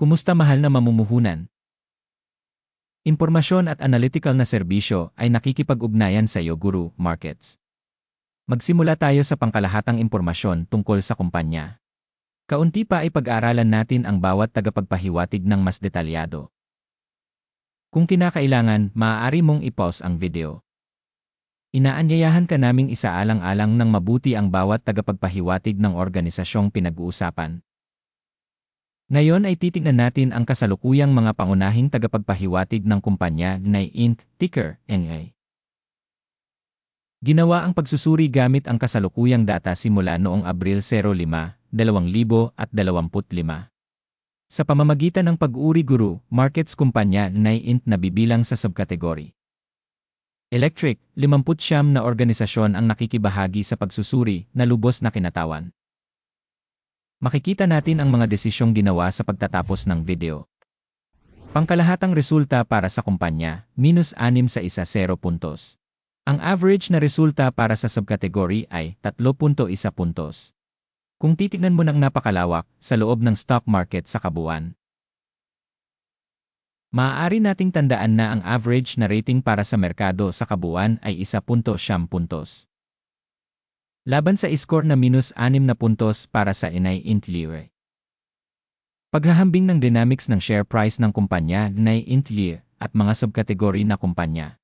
Kumusta mahal na mamumuhunan? Impormasyon at analytical na serbisyo ay nakikipag-ugnayan sa iyo Guru Markets. Magsimula tayo sa pangkalahatang impormasyon tungkol sa kumpanya. Kaunti pa ay pag-aaralan natin ang bawat tagapagpahiwatig ng mas detalyado. Kung kinakailangan, maaari mong i-pause ang video. Inaanyayahan ka naming isaalang-alang ng mabuti ang bawat tagapagpahiwatig ng organisasyong pinag-uusapan. Ngayon ay titignan natin ang kasalukuyang mga pangunahing tagapagpahiwatig ng kumpanya na INT, ticker, NA. Ginawa ang pagsusuri gamit ang kasalukuyang data simula noong Abril 05, 2025. Sa pamamagitan ng pag-uri guru, markets kumpanya na INT na bibilang sa subkategory. Electric, 50 na organisasyon ang nakikibahagi sa pagsusuri na lubos na kinatawan. Makikita natin ang mga desisyong ginawa sa pagtatapos ng video. Pangkalahatang resulta para sa kumpanya, minus 6 sa isa 0 puntos. Ang average na resulta para sa subkategory ay 3.1 puntos. Kung titignan mo ng napakalawak sa loob ng stock market sa kabuuan, maaari nating tandaan na ang average na rating para sa merkado sa kabuuan ay 1.7 puntos. Laban sa score na minus 6 na puntos para sa Inay Intlier. Paghahambing ng dynamics ng share price ng kumpanya Inay Intlier at mga subkategory na kumpanya.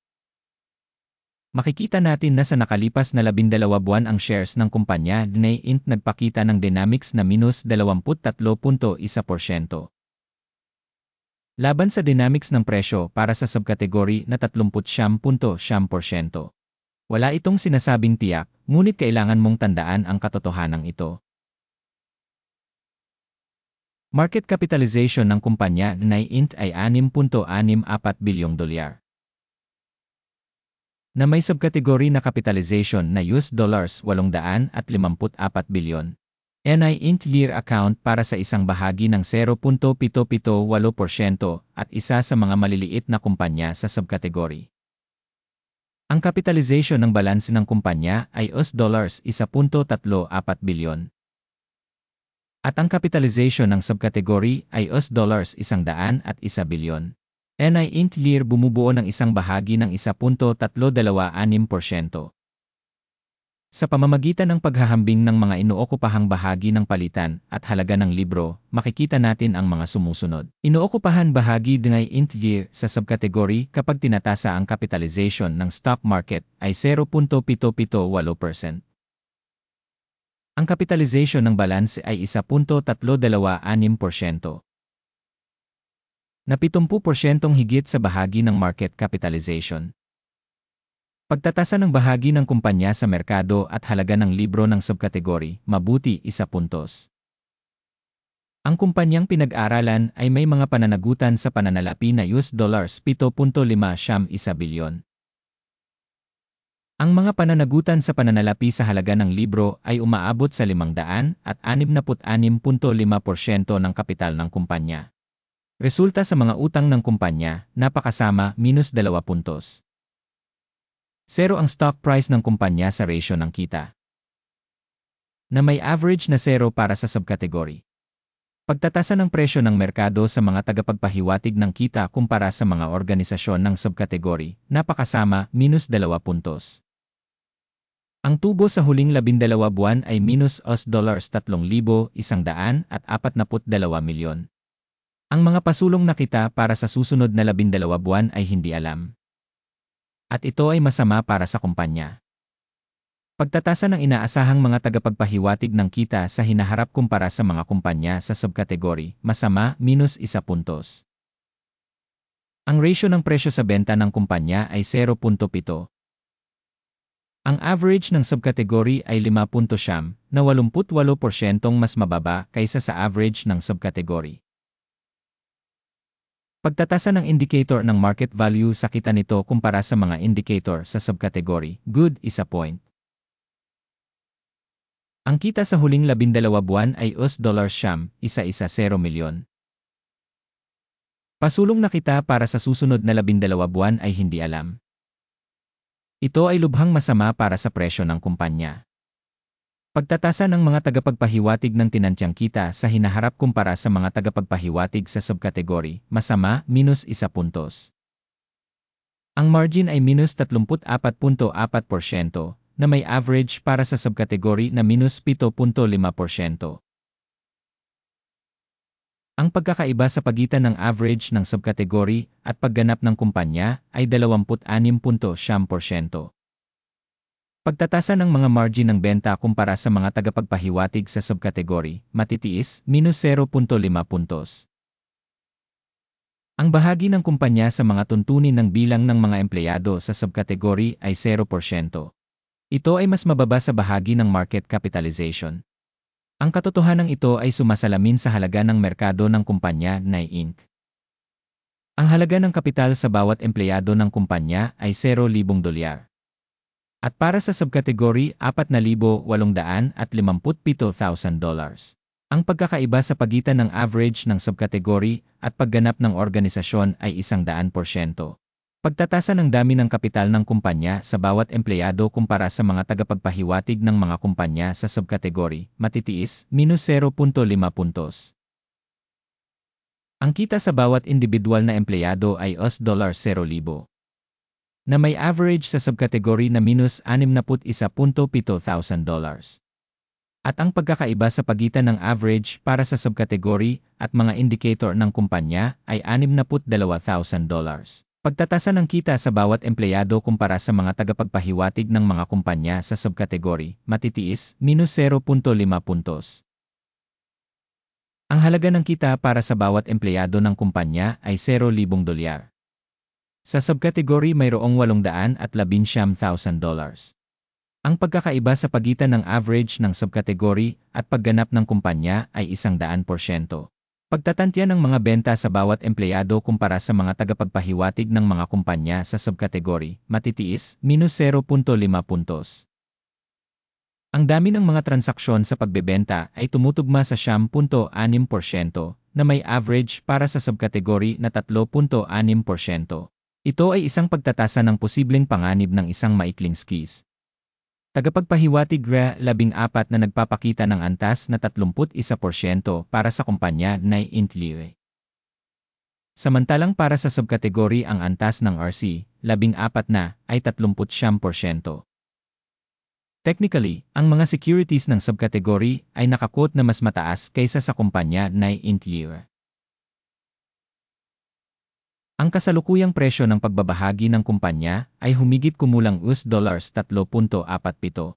Makikita natin na sa nakalipas na 12 buwan ang shares ng kumpanya Inay Int nagpakita ng dynamics na minus 23.1%. Laban sa dynamics ng presyo para sa subkategory na 30.7%. Wala itong sinasabing tiyak, ngunit kailangan mong tandaan ang katotohanan ito. Market capitalization ng kumpanya na INT ay 6.64 bilyong dolyar. Na may subkategory na capitalization na US dollars 854 bilyon. NI INT Lear account para sa isang bahagi ng 0.778% at isa sa mga maliliit na kumpanya sa subkategory. Ang capitalization ng balanse ng kumpanya ay US dollars 1.34 bilyon. At ang capitalization ng subkategory ay US dollars 100 at 1 bilyon. NI Int Lear bumubuo ng isang bahagi ng 1.326%. Sa pamamagitan ng paghahambing ng mga inookupahang bahagi ng palitan at halaga ng libro, makikita natin ang mga sumusunod. Inookupahan bahagi dingay int year sa subkategory kapag tinatasa ang capitalization ng stock market ay 0.778%. Ang capitalization ng balance ay 1.326%. Na 70% higit sa bahagi ng market capitalization. Pagtatasa ng bahagi ng kumpanya sa merkado at halaga ng libro ng subkategory, mabuti isa puntos. Ang kumpanyang pinag-aralan ay may mga pananagutan sa pananalapi na US dollars 7.5 siyam isa bilyon. Ang mga pananagutan sa pananalapi sa halaga ng libro ay umaabot sa 500 at 66.5% ng kapital ng kumpanya. Resulta sa mga utang ng kumpanya, napakasama, minus 2 puntos. Zero ang stock price ng kumpanya sa ratio ng kita. Na may average na zero para sa subkategory. Pagtatasa ng presyo ng merkado sa mga tagapagpahiwatig ng kita kumpara sa mga organisasyon ng subkategory, napakasama, minus 2 puntos. Ang tubo sa huling 12 buwan ay minus US dollars 3,142 milyon. Ang mga pasulong na kita para sa susunod na 12 buwan ay hindi alam. At ito ay masama para sa kumpanya. Pagtatasa ng inaasahang mga tagapagpahiwatig ng kita sa hinaharap kumpara sa mga kumpanya sa subkategory, masama, minus isa puntos. Ang ratio ng presyo sa benta ng kumpanya ay 0.7. Ang average ng subkategory ay 5.7, na 88% mas mababa kaysa sa average ng subkategory. Pagtatasa ng indicator ng market value sa kita nito kumpara sa mga indicator sa subcategory, good, isa point. Ang kita sa huling labindalawa buwan ay US dollar siyam, isa-isa 0 milyon. Pasulong na kita para sa susunod na labindalawa buwan ay hindi alam. Ito ay lubhang masama para sa presyo ng kumpanya. Pagtatasa ng mga tagapagpahiwatig ng tinantyang kita sa hinaharap kumpara sa mga tagapagpahiwatig sa subkategory, masama, minus isa puntos. Ang margin ay minus 34.4% na may average para sa subkategory na minus 7.5%. Ang pagkakaiba sa pagitan ng average ng subkategory at pagganap ng kumpanya ay 26.7%. Pagtatasa ng mga margin ng benta kumpara sa mga tagapagpahiwatig sa subkategory, matitiis, minus 0.5 puntos. Ang bahagi ng kumpanya sa mga tuntunin ng bilang ng mga empleyado sa subkategory ay 0%. Ito ay mas mababa sa bahagi ng market capitalization. Ang katotohanan ito ay sumasalamin sa halaga ng merkado ng kumpanya na Inc. Ang halaga ng kapital sa bawat empleyado ng kumpanya ay 0,000 dolyar. At para sa subkategory 4,857,000 dollars. Ang pagkakaiba sa pagitan ng average ng subkategory at pagganap ng organisasyon ay 100%. Pagtatasa ng dami ng kapital ng kumpanya sa bawat empleyado kumpara sa mga tagapagpahiwatig ng mga kumpanya sa subkategory, matitiis, minus 0.5 puntos. Ang kita sa bawat individual na empleyado ay US $0,000 na may average sa subkategory na minus 61.7 thousand dollars. At ang pagkakaiba sa pagitan ng average para sa subkategory at mga indicator ng kumpanya ay 62,000 dollars. Pagtatasa ng kita sa bawat empleyado kumpara sa mga tagapagpahiwatig ng mga kumpanya sa subkategory, matitiis, minus 0.5 puntos. Ang halaga ng kita para sa bawat empleyado ng kumpanya ay 0,000 dolyar. Sa subkategory mayroong 811,000 dollars. Ang pagkakaiba sa pagitan ng average ng subkategory at pagganap ng kumpanya ay 100%. Pagtatantya ng mga benta sa bawat empleyado kumpara sa mga tagapagpahiwatig ng mga kumpanya sa subkategory, matitiis, minus 0.5 puntos. Ang dami ng mga transaksyon sa pagbebenta ay tumutugma sa 10.6% na may average para sa subkategory na 3.6%. Ito ay isang pagtatasa ng posibleng panganib ng isang maikling skis. Tagapagpahiwatig RA 14 na nagpapakita ng antas na 31% para sa kumpanya na Intlire. Samantalang para sa subkategory ang antas ng RC, 14 na, ay 30%. Technically, ang mga securities ng subkategory ay nakakot na mas mataas kaysa sa kumpanya na Intlire. Ang kasalukuyang presyo ng pagbabahagi ng kumpanya ay humigit kumulang US dollars 3.47.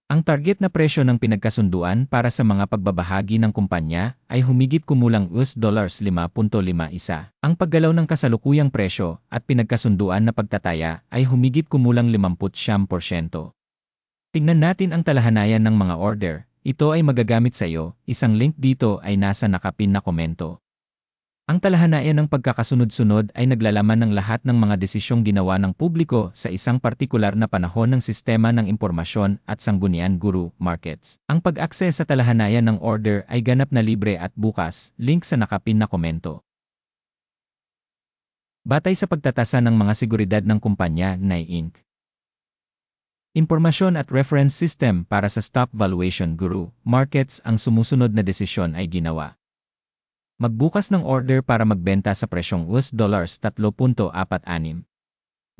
Ang target na presyo ng pinagkasunduan para sa mga pagbabahagi ng kumpanya ay humigit kumulang US dollars 5.51. Ang paggalaw ng kasalukuyang presyo at pinagkasunduan na pagtataya ay humigit kumulang 50%. Tingnan natin ang talahanayan ng mga order. Ito ay magagamit sa iyo. Isang link dito ay nasa nakapin na komento. Ang talahanayan ng pagkakasunod-sunod ay naglalaman ng lahat ng mga desisyong ginawa ng publiko sa isang partikular na panahon ng sistema ng impormasyon at sanggunian guru markets. Ang pag-access sa talahanayan ng order ay ganap na libre at bukas, link sa nakapin na komento. Batay sa pagtatasa ng mga seguridad ng kumpanya NAI Inc. Impormasyon at reference system para sa stock valuation guru markets ang sumusunod na desisyon ay ginawa. Magbukas ng order para magbenta sa presyong US dollars 3.46.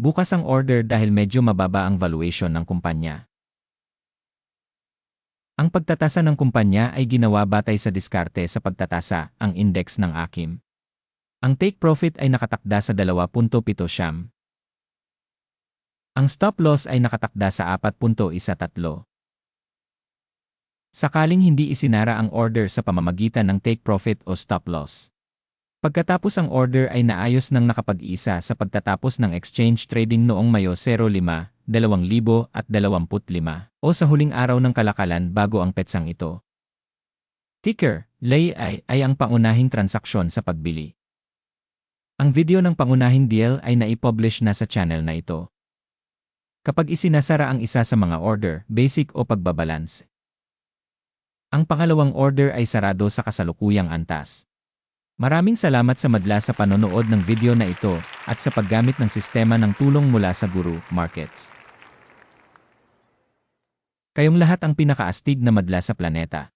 Bukas ang order dahil medyo mababa ang valuation ng kumpanya. Ang pagtatasa ng kumpanya ay ginawa batay sa diskarte sa pagtatasa, ang index ng AKIM. Ang take profit ay nakatakda sa 2.7 siyam. Ang stop loss ay nakatakda sa 4.13. Sakaling hindi isinara ang order sa pamamagitan ng take profit o stop loss. Pagkatapos ang order ay naayos ng nakapag-isa sa pagtatapos ng exchange trading noong Mayo 05, 2025 o sa huling araw ng kalakalan bago ang petsang ito. Ticker, LAY ay, ay ang pangunahing transaksyon sa pagbili. Ang video ng pangunahing deal ay naipublish na sa channel na ito. Kapag isinasara ang isa sa mga order, basic o pagbabalance, ang pangalawang order ay sarado sa kasalukuyang antas. Maraming salamat sa madla sa panonood ng video na ito at sa paggamit ng sistema ng tulong mula sa Guru Markets. Kayong lahat ang pinakaastig na madla sa planeta.